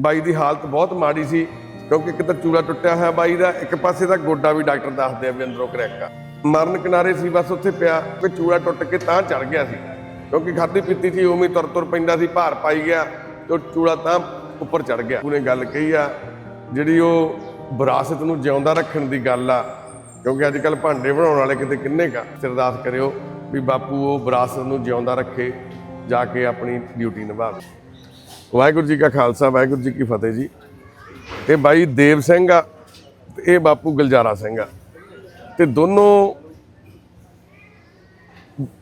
ਬਾਈ ਦੀ ਹਾਲਤ ਬਹੁਤ ਮਾੜੀ ਸੀ, ਕਿਉਂਕਿ ਇੱਕ ਤਾਂ ਚੂੜਾ ਟੁੱਟਿਆ ਹੋਇਆ ਬਾਈ ਦਾ, ਇੱਕ ਪਾਸੇ ਦਾ ਗੋਡਾ ਵੀ ਡਾਕਟਰ ਦੱਸਦੇ ਆ ਵੀ ਅੰਦਰੋਂ ਕਰੈਕ ਆ। ਮਰਨ ਕਿਨਾਰੇ ਸੀ, ਬਸ ਉੱਥੇ ਪਿਆ ਕਿ ਚੂੜਾ ਟੁੱਟ ਕੇ ਤਾਂ ਚੜ ਗਿਆ ਸੀ। ਕਿਉਂਕਿ ਖਾਦੀ ਪੀਤੀ ਸੀ, ਉਵੇਂ ਤੁਰ ਤੁਰ ਪੈਂਦਾ ਸੀ, ਭਾਰ ਪਾਈ ਗਿਆ, ਤੇ ਉਹ ਚੂੜਾ ਤਾਂ ਉੱਪਰ ਚੜ ਗਿਆ। ਉਹਨੇ ਗੱਲ ਕਹੀ ਆ, ਜਿਹੜੀ ਉਹ ਵਿਰਾਸਤ ਨੂੰ ਜਿਉਂਦਾ ਰੱਖਣ ਦੀ ਗੱਲ ਆ, ਕਿਉਂਕਿ ਅੱਜ ਕੱਲ ਭਾਂਡੇ ਬਣਾਉਣ ਵਾਲੇ ਕਿਤੇ ਕਿੰਨੇ ਕਾ ਸਿਰਦਾਸ ਕਰਿਓ ਵੀ ਬਾਪੂ ਉਹ ਵਿਰਾਸਤ ਨੂੰ ਜਿਉਂਦਾ ਰੱਖੇ, ਜਾ ਕੇ ਆਪਣੀ ਡਿਊਟੀ ਨਿਭਾਵੇ। ਵਾਹਿਗੁਰੂ ਜੀ ਕਾ ਖਾਲਸਾ ਵਾਹਿਗੁਰੂ ਜੀ ਕੀ ਫਤਿਹ ਜੀ। ਇਹ ਬਾਈ ਦੇਵ ਸਿੰਘ ਆ ਤੇ ਇਹ ਬਾਪੂ ਗੁਲਜ਼ਾਰਾ ਸਿੰਘ ਆ। ਤੇ ਦੋਨੋਂ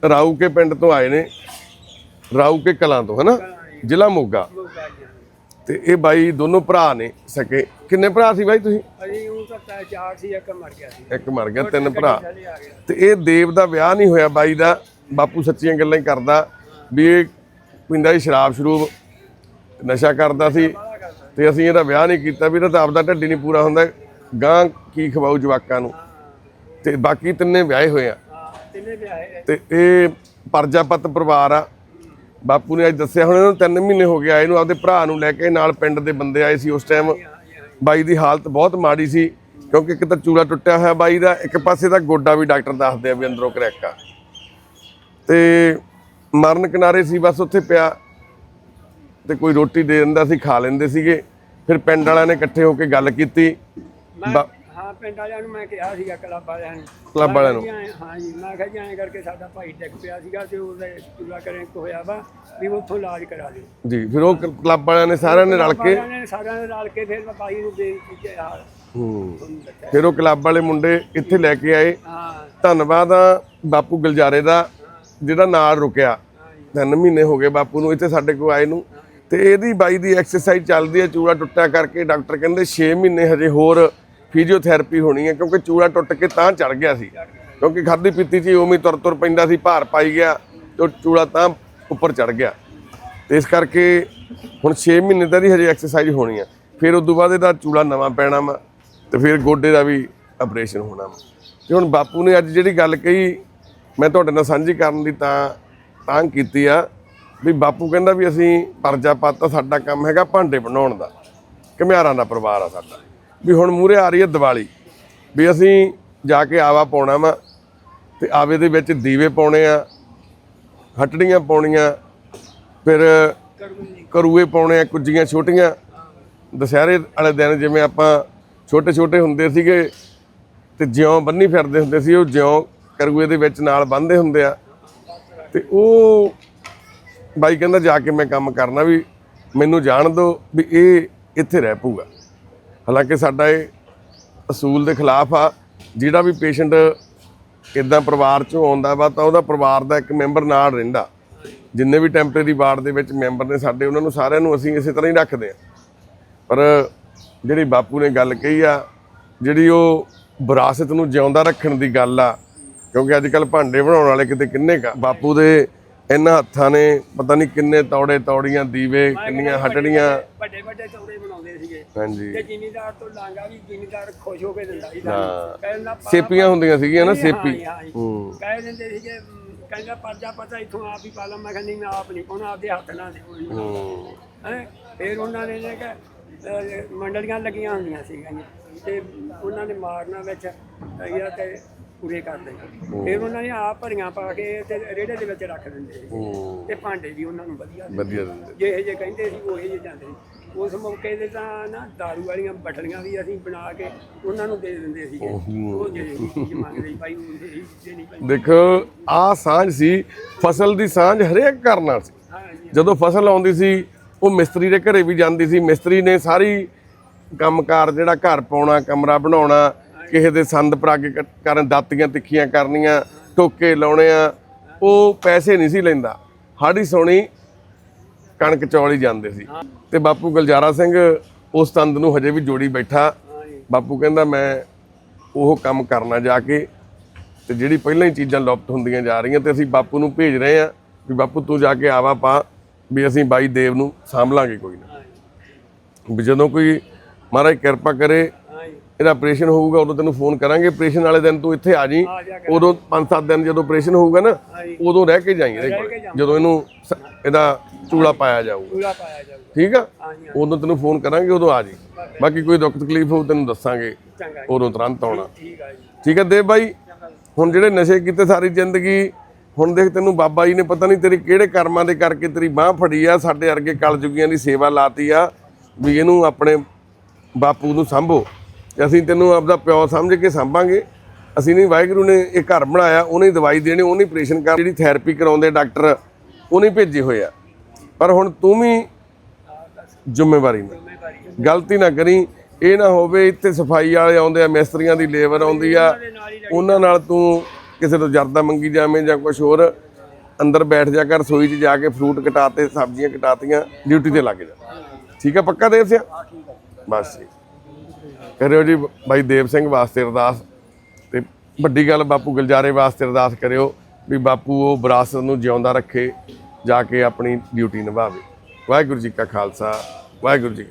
ਰਾਊ ਕੇ ਪਿੰਡ ਤੋਂ ਆਏ ਨੇ ਰਾਊ ਕੇ ਕਲਾਂ ਤੋਂ ਹਨਾ? ਜ਼ਿਲ੍ਹਾ ਮੋਗਾ। ਤੇ ਇਹ ਬਾਈ ਦੋਨੋਂ ਭਰਾ ਨੇ ਸਕੇ। ਕਿੰਨੇ ਭਰਾ ਸੀ ਬਾਈ ਤੁਸੀਂ? ਅਜੀ ਉਹ ਤਾਂ ਚਾਰ ਸੀ ਇੱਕ ਮਰ ਗਿਆ ਸੀ। ਇੱਕ ਮਰ ਗਿਆ ਤਿੰਨ ਭਰਾ। ਤੇ ਇਹ ਦੇਵ ਦਾ ਵਿਆਹ ਨਹੀਂ ਹੋਇਆ ਬਾਈ ਦਾ। ਬਾਪੂ ਸੱਚੀਆਂ ਗੱਲਾਂ ਹੀ ਕਰਦਾ ਵੀ ਇਹ ਪਿੰਦਾ ਹੀ ਸ਼ਰਾਬ ਸ਼ਰੂਬ ਨਸ਼ਾ ਕਰਦਾ ਸੀ ਤੇ ਅਸੀਂ ਇਹਦਾ ਵਿਆਹ ਨਹੀਂ ਕੀਤਾ ਵੀ ਇਹਦਾ ਤਾਂ ਆਪਦਾ ਢੱਡੀ ਨਹੀਂ ਪੂਰਾ ਹੁੰਦਾ। ਗਾਂ ਕੀ ਖਵਾਉ ਜਵਾਕਾਂ ਨੂੰ? ਤੇ ਬਾਕੀ ਤਿੰਨੇ ਵਿਆਹੇ ਹੋਏ ਆ। ਤਿੰਨੇ ਵਿਆਹੇ ਤੇ ਇਹ ਪਰਜਾਪਤ ਪਰਿਵਾਰ ਆ। ਬਾਪੂ ਨੇ ਅੱਜ ਦੱਸਿਆ ਹੁਣ ਇਹਨੂੰ 3 ਮਹੀਨੇ ਹੋ ਗਏ ਆਏ ਨੂੰ ਆਪਦੇ ਭਰਾ ਨੂੰ ਲੈ ਕੇ ਨਾਲ ਪਿੰਡ ਦੇ ਬੰਦੇ ਆਏ ਸੀ ਉਸ ਟਾਈਮ ਬਾਈ ਦੀ ਹਾਲਤ ਬਹੁਤ ਮਾੜੀ ਸੀ ਕਿਉਂਕਿ ਇੱਕ ਤਾਂ ਚੂੜਾ ਟੁੱਟਿਆ ਹੋਇਆ ਬਾਈ ਦਾ ਇੱਕ ਪਾਸੇ ਦਾ ਗੋਡਾ ਵੀ ਡਾਕਟਰ ਦੱਸਦੇ ਆ ਵੀ ਅੰਦਰੋਂ ਕਰੈਕ ਆ। ਤੇ ਮਰਨ ਕਿਨਾਰੇ ਸੀ ਬਸ ਉੱਥੇ ਪਿਆ। ਤੇ ਕੋਈ ਰੋਟੀ ਦੇ ਦਿੰਦਾ ਸੀ ਖਾ ਲੈਂਦੇ ਸੀਗੇ। ਫਿਰ ਪਿੰਡ ਵਾਲਿਆਂ ਨੇ ਇਕੱਠੇ ਹੋ ਕੇ ਗੱਲ ਕੀਤੀ। ਮੈਂ ਹਾਂ ਪਿੰਡ ਵਾਲਿਆਂ ਨੂੰ ਮੈਂ ਕਿਹਾ ਸੀਗਾ ਕਲੱਬ ਵਾਲਿਆਂ ਨੂੰ। ਕਲੱਬ ਵਾਲਿਆਂ ਨੂੰ। ਮੈਂ ਕਿਹਾ ਜੀ ਐਂ- ਹਾਂ ਜੀ ਮੈਂ ਕਿਹਾ ਜੀ ਐਂ ਕਰਕੇ ਸਾਡਾ ਭਾਈ ਡਿੱਗ ਪਿਆ ਸੀਗਾ ਤੇ ਉਹਦੇ ਚੂਲਾ ਕਰੇ ਹੋਇਆ ਵਾ ਵੀ ਉੱਥੋਂ ਇਲਾਜ ਕਰਾ ਲਿਓ ਜੀ ਫਿਰ ਉਹ ਕਲੱਬ ਵਾਲਿਆਂ ਨੇ ਸਾਰਿਆਂ ਨੇ ਰਲ ਕੇ ਵਾਲਿਆਂ ਨੇ ਸਾਰਿਆਂ ਨੇ ਰਲ ਕੇ ਫਿਰ ਮੈਂ ਭਾਈ ਨੂੰ ਬੇਨਤੀ ਕਿ ਹਾਲ ਹੂੰ। ਤੁਹਾਨੂੰ ਦੱਸਿਆ। ਫਿਰ ਉਹ ਕਲੱਬ ਵਾਲੇ ਮੁੰਡੇ ਇੱਥੇ ਲੈ ਕੇ ਆਏ। ਹਾਂ। ਧੰਨਵਾਦ ਆ ਬਾਪੂ ਗੁਲਜ਼ਾਰੇ ਦਾ ਜਿਹੜਾ ਨਾਲ ਰੁਕਿਆ। ਤਿੰਨ ਮਹੀਨੇ ਹੋ ਗਏ ਬਾਪੂ ਨੂੰ ਇੱਥੇ ਸਾਡੇ ਕੋਲ ਆਏ ਨੂੰ। ਤੇ ਇਹਦੀ ਬਾਈ ਦੀ ਐਕਸਰਸਾਈਜ਼ ਚੱਲਦੀ ਹੈ, ਚੂੜਾ ਟੁੱਟਿਆ ਕਰਕੇ ਡਾਕਟਰ ਕਹਿੰਦੇ 6 ਮਹੀਨੇ ਹਜੇ ਹੋਰ ਫਿਜ਼ੀਓਥੈਰੇਪੀ ਹੋਣੀ ਹੈ, ਕਿਉਂਕਿ ਚੂੜਾ ਟੁੱਟ ਕੇ ਤਾਂ ਚੜ ਗਿਆ ਸੀ, ਕਿਉਂਕਿ ਖਾਦੀ ਪੀਤੀ ਸੀ, ਉਵੇਂ ਤੁਰ ਤੁਰ ਪੈਂਦਾ ਸੀ, ਭਾਰ ਪਾਈ ਗਿਆ, ਤੇ ਉਹ ਚੂੜਾ ਤਾਂ ਉੱਪਰ ਚੜ ਗਿਆ। ਤੇ ਇਸ ਕਰਕੇ ਹੁਣ 6 ਮਹੀਨੇ ਦਾ ਦੀ ਹਜੇ ਐਕਸਰਸਾਈਜ਼ ਹੋਣੀ ਆ ਫਿਰ ਉਸ ਤੋਂ ਬਾਅਦ ਇਹਦਾ ਚੂੜਾ ਨਵਾਂ ਪੈਣਾ ਵਾ, ਤੇ ਫਿਰ ਗੋਡੇ ਦਾ ਵੀ ਆਪਰੇਸ਼ਨ ਹੋਣਾ ਵਾ। ਤੇ ਹੁਣ ਬਾਪੂ ਨੇ ਅੱਜ ਜਿਹੜੀ ਗੱਲ ਕਹੀ, ਮੈਂ ਤੁਹਾਡੇ ਨਾਲ ਸਾਂਝੀ ਕਰਨ ਦੀ ਤਾਂ ਤਾਂ ਕੀਤੀ ਆ ਵੀ ਬਾਪੂ ਕਹਿੰਦਾ ਵੀ ਅਸੀਂ ਪਰਜਾ ਪਾਤਾ, ਸਾਡਾ ਕੰਮ ਹੈਗਾ ਭਾਂਡੇ ਬਣਾਉਣ ਦਾ। ਘਮਿਆਰਾਂ ਦਾ ਪਰਿਵਾਰ ਆ ਸਾਡਾ। ਵੀ ਹੁਣ ਮੂਰੇ ਆ ਰਹੀ ਹੈ ਦੀਵਾਲੀ। ਵੀ ਅਸੀਂ ਜਾ ਕੇ ਆਵਾ ਪਾਉਣਾ ਵਾ ਤੇ ਆਵੇ ਦੇ ਵਿੱਚ ਦੀਵੇ ਪਾਉਣੇ ਆ, ਹਟੜੀਆਂ ਪਾਉਣੀਆਂ, ਫਿਰ ਕਰੂਏ ਪਾਉਣੇ ਆ, ਕੁੱਜੀਆਂ ਛੋਟੀਆਂ। ਦੁਸਹਿਰੇ ਵਾਲੇ ਦਿਨ ਜਿਵੇਂ ਆਪਾਂ ਛੋਟੇ ਛੋਟੇ ਹੁੰਦੇ ਸੀਗੇ ਤੇ ਜਿਉਂ ਬੰਨੀ ਫਿਰਦੇ ਹੁੰਦੇ ਸੀ, ਉਹ ਜਿਉਂ ਕਰੂਏ ਦੇ ਵਿੱਚ ਨਾਲ ਬੰਨਦੇ ਹੁੰਦੇ ਆ। ਤੇ ਉਹ ਬਾਈ ਕਹਿੰਦਾ ਜਾ ਕੇ ਮੈਂ ਕੰਮ ਕਰਨਾ ਵੀ ਮੈਨੂੰ ਜਾਣ ਦਿਓ ਵੀ ਇਹ ਇੱਥੇ ਰਹਿ ਪਊਗਾ। ਹਾਲਾਂਕਿ ਸਾਡਾ ਇਹ ਅਸੂਲ ਦੇ ਖਿਲਾਫ ਆ, ਜਿਹੜਾ ਵੀ ਪੇਸ਼ੈਂਟ ਇਦਾਂ ਪਰਿਵਾਰ ਚੋਂ ਆਉਂਦਾ ਵਾ ਤਾਂ ਉਹਦਾ ਪਰਿਵਾਰ ਦਾ ਇੱਕ ਮੈਂਬਰ ਨਾਲ ਰਹਿੰਦਾ। ਜਿੰਨੇ ਵੀ ਟੈਂਪਰੇਰੀ ਵਾਰਡ ਦੇ ਵਿੱਚ ਮੈਂਬਰ ਨੇ ਸਾਡੇ, ਉਹਨਾਂ ਨੂੰ ਸਾਰਿਆਂ ਨੂੰ ਅਸੀਂ ਇਸੇ ਤਰ੍ਹਾਂ ਹੀ ਰੱਖਦੇ ਆ ਪਰ ਜਿਹੜੀ ਬਾਪੂ ਨੇ ਗੱਲ ਕਹੀ ਆ, ਜਿਹੜੀ ਉਹ ਵਿਰਾਸਤ ਨੂੰ ਜਿਉਂਦਾ ਰੱਖਣ ਦੀ ਗੱਲ ਆ, ਕਿਉਂਕਿ ਅੱਜ ਕੱਲ ਭਾਂਡੇ ਬਣਾਉਣ ਵਾਲੇ ਕਿਤੇ ਕਿੰਨੇ ਕਾ ਬਾਪੂ ਦੇ ਇਹਨਾਂ ਹੱਥਾਂ ਨੇ ਪਤਾ ਨਹੀਂ ਕਿੰਨੇ ਤੌੜੇ ਤੌੜੀਆਂ ਦੀਵੇ ਕਿੰਨੀਆਂ ਹਟੜੀਆਂ ਵੱਡੇ ਵੱਡੇ ਚੌੜੇ ਬਣਾਉਂਦੇ ਸੀਗੇ। ਹਾਂਜੀ। ਤੇ ਜ਼ਿਮੀਦਾਰ ਤੋਂ ਲਾਂਗਾ ਵੀ ਜ਼ਿਮੀਦਾਰ ਖੁਸ਼ ਹੋ ਕੇ ਦਿੰਦਾ ਸੀ। ਕਹਿੰਦਾ ਸੇਪੀਆਂ ਹੁੰਦੀਆਂ ਸੀਗੀਆਂ ਨਾ ਸੇਪੀ। ਹਾਂ, ਕਹਿ ਦਿੰਦੇ ਸੀਗੇ ਕਹਿੰਦਾ ਪਰਜਾ ਪਤਾ ਇੱਥੋਂ ਆਪ ਹੀ ਪਾ ਲਾ। ਮੈਂ ਕਹਿੰਦਾ ਮੈਂ ਆਪ ਨਹੀਂ ਪਾਉਣਾ ਆਪਦੇ ਹੱਥ ਨਾਲ ਦੇ ਹੂੰ। ਹੈ? ਫਿਰ ਉਹਨਾਂ ਨੇ ਨੇ ਕਿ ਮੰਡਲੀਆਂ ਲੱਗੀਆਂ ਹੁੰਦੀਆਂ ਸੀਗੀਆਂ ਤੇ ਉਹਨਾਂ ਨੇ ਮਾਰਨਾ ਵਿੱਚ ਅਈਆ ਤੇ ਪੂਰੇ ਕਰਦੇ। ਫਿਰ ਉਹਨਾਂ ਨੇ ਆਪ ਭਰੀਆਂ ਪਾ ਕੇ ਤੇ ਰੇੜੇ ਦੇ ਵਿੱਚ ਰੱਖ ਦਿੰਦੇ ਸੀ। ਹੂੰ। ਤੇ ਭਾਂਡੇ ਵੀ ਉਹਨਾਂ ਨੂੰ ਵਧੀਆ ਦਿੰਦੇ। ਵਧੀਆ ਦਿੰਦੇ। ਜੇ ਇਹ ਜੇ ਕਹਿੰਦੇ ਸੀ ਉਹ ਜੇ ਜਾਂਦੇ ਸੀ। ਉਸ ਮੌਕੇ ਤੇ ਤਾਂ ਨਾ दारू ਵਾਲੀਆਂ ਬਟਲੀਆਂ ਵੀ ਅਸੀਂ ਬਣਾ ਕੇ ਉਹਨਾਂ ਨੂੰ ਦੇ ਦਿੰਦੇ ਸੀਗੇ। ਉਹ ਜੇ ਚੀਜ਼ ਮੰਗਦੇ ਸੀ ਭਾਈ ਉਹ ਇਹ ਨਹੀਂ ਭਾਈ। ਦੇਖੋ ਆ ਸਾਂਝ ਸੀ ਫਸਲ ਦੀ ਸਾਂਝ ਹਰੇਕ ਘਰ ਨਾਲ ਸੀ। ਹਾਂ ਜੀ ਜਦੋਂ ਫਸਲ ਆਉਂਦੀ ਸੀ ਉਹ ਮਿਸਤਰੀ ਦੇ ਘਰੇ ਵੀ ਜਾਂਦੀ ਸੀ। ਮਿਸਤਰੀ ਨੇ ਸਾਰੀ ਕੰਮਕਾਰ ਜਿਹੜਾ ਘਰ ਪਾਉਣਾ ਕਮਰਾ ਬਣਾਉਣਾ ਕਿਸੇ ਦੇ ਸੰਦ ਪਰਾਗੇ ਕ- ਕਰਨ ਦਾਤੀਆਂ ਤਿੱਖੀਆਂ ਕਰਨੀਆਂ ਟੋਕੇ ਲਾਉਣੇ ਆ, ਉਹ ਪੈਸੇ ਨਹੀਂ ਸੀ ਲੈਂਦਾ। ਹਾੜੀ ਸੋਣੀ ਕਣਕ ਚੌਲ ਹੀ ਜਾਂਦੇ ਸੀ। ਤੇ ਬਾਪੂ ਗੁਲਜ਼ਾਰਾ ਸਿੰਘ ਉਸ ਤੰਦ ਨੂੰ ਹਜੇ ਵੀ ਜੋੜੀ ਬੈਠਾ। ਬਾਪੂ ਕਹਿੰਦਾ, ਮੈਂ ਉਹ ਕੰਮ ਕਰਨਾ ਜਾ ਕੇ ਤੇ ਜਿਹੜੀ ਪਹਿਲਾਂ ਹੀ ਚੀਜ਼ਾਂ ਲੁਪਤ ਹੁੰਦੀਆਂ ਜਾ ਰਹੀਆਂ ਤੇ ਅਸੀਂ ਬਾਪੂ ਨੂੰ ਭੇਜ ਰਹੇ ਆ ਵੀ ਬਾਪੂ ਤੂੰ ਜਾ ਕੇ ਆਵਾ ਪਾ ਵੀ ਅਸੀਂ ਬਾਈ ਦੇਵ ਨੂੰ ਸਾਂਭ ਲਾਂਗੇ ਕੋਈ ਨਾ। ਵੀ ਜਦੋਂ ਕੋਈ ਮਹਾਰਾਜ ਕਿਰਪਾ ਕਰੇ ਇਹਦਾ ਆਪਰੇਸ਼ਨ ਹੋਊਗਾ ਉਦੋਂ ਤੈਨੂੰ ਫੋਨ ਕਰਾਂਗੇ ਆਪਰੇਸ਼ਨ ਵਾਲੇ ਦਿਨ ਤੂੰ ਇੱਥੇ ਆ ਜੀ ਉਦੋਂ 5-7 ਦਿਨ ਜਦੋਂ ਆਪਰੇਸ਼ਨ ਹੋਊਗਾ ਨਾ ਉਦੋਂ ਰਹਿ ਕੇ ਜਾਈਂ ਇਹਦੇ ਕੋਲ। ਜਦੋਂ ਇਹਨੂੰ ਇਹਦਾ ਚੂੜਾ ਪਾਇਆ ਜਾਊਗਾ। ਪੂਰਾ ਪਾਇਆ ਜਾਊਗਾ। ਠੀਕ ਆ? ਉਦੋਂ ਤੈਨੂੰ ਫੋਨ ਕਰਾਂਗੇ ਉਦੋਂ ਆ ਜੀ ਬਾਕੀ ਕੋਈ ਦੁੱਖ ਤਕਲੀਫ ਹੋਊ ਤੈਨੂੰ ਦੱਸਾਂਗੇ ਉਦੋਂ ਤੁਰੰਤ ਆਉਣਾ। ਠੀਕ ਆ ਦੇਵ ਬਾਈ? ਹੁਣ ਜਿਹੜੇ ਨਸ਼ੇ ਕੀਤੇ ਸਾਰੀ ਜ਼ਿੰਦਗੀ ਹੁਣ ਦੇਖ ਤੈਨੂੰ ਬਾਬਾ ਜੀ ਨੇ ਪਤਾ ਨਹੀਂ ਤੇਰੀ ਕਿਹੜੇ ਕਰਮਾਂ ਦੇ ਕਰਕੇ ਤੇਰੀ ਬਾਹ ਫੜੀ ਆ ਸਾਡੇ ਵਰਗੇ ਕਲਯੁਗੀਆਂ ਦੀ ਸੇਵਾ ਲਾਤੀ ਆ ਵੀ ਇਹਨੂੰ ਆਪਣੇ ਬਾਪੂ ਨੂੰ ਸੰਭੋ। ਅਸੀਂ ਤੈਨੂੰ ਆਪਦਾ ਪਿਓ ਸਮਝ ਕੇ ਸੰਭਾਂਗੇ। ਅਸੀਂ ਨਹੀਂ, ਵਾਹਿਗੁਰੂ ਨੇ ਇਹ ਘਰ ਬਣਾਇਆ, ਉਹਨੇ ਦਵਾਈ ਦੇਣੀ, ਉਹਨੇ ਆਪਰੇਸ਼ਨ ਕਰ ਜਿਹੜੀ ਥੈਰੇਪੀ ਕਰਾਉਂਦੇ ਡਾਕਟਰ ਉਹਨੇ ਭੇਜੇ ਹੋਏ ਆ। ਪਰ ਹੁਣ ਤੂੰ ਵੀ ਜ਼ਿੰਮੇਵਾਰੀ ਨਾਲ ਗਲਤੀ ਨਾ ਕਰੀ, ਇਹ ਨਾ ਹੋਵੇ ਇੱਥੇ ਸਫ਼ਾਈ ਵਾਲੇ ਆਉਂਦੇ ਆ, ਮਿਸਤਰੀਆਂ ਦੀ ਲੇਬਰ ਆਉਂਦੀ ਆ। ਉਹਨਾਂ ਨਾਲ ਤੂੰ ਕਿਸੇ ਤੋਂ ਜਰਦਾ ਮੰਗੀ ਜਾਵੇਂ ਜਾਂ ਕੁਝ ਹੋਰ, ਅੰਦਰ ਬੈਠ ਜਾ ਕਰ, ਰਸੋਈ 'ਚ ਜਾ ਕੇ ਫਰੂਟ ਕਟਾਤੇ, ਸਬਜ਼ੀਆਂ ਕਟਾਤੀਆਂ ਡਿਊਟੀ ਤੇ ਲੱਗ ਜਾ। ਠੀਕ ਆ, ਪੱਕਾ ਦੇਵ ਸਿਆ? ਬਸ ਜੀ। ਕਰਿਓ ਜੀ, ਬਾਈ ਦੇਵ ਸਿੰਘ ਵਾਸਤੇ ਅਰਦਾਸ ਤੇ ਵੱਡੀ ਗੱਲ ਬਾਪੂ ਗੁਲਜਾਰੇ ਵਾਸਤੇ ਅਰਦਾਸ ਕਰਿਓ ਵੀ ਬਾਪੂ ਉਹ ਵਿਰਾਸਤ ਨੂੰ ਜਿਉਂਦਾ ਰੱਖੇ, ਜਾ ਕੇ ਆਪਣੀ ਡਿਊਟੀ ਨਿਭਾਵੇ। ਵਾਹਿਗੁਰੂ ਜੀ ਕਾ ਖਾਲਸਾ, ਵਾਹਿਗੁਰੂ ਜੀ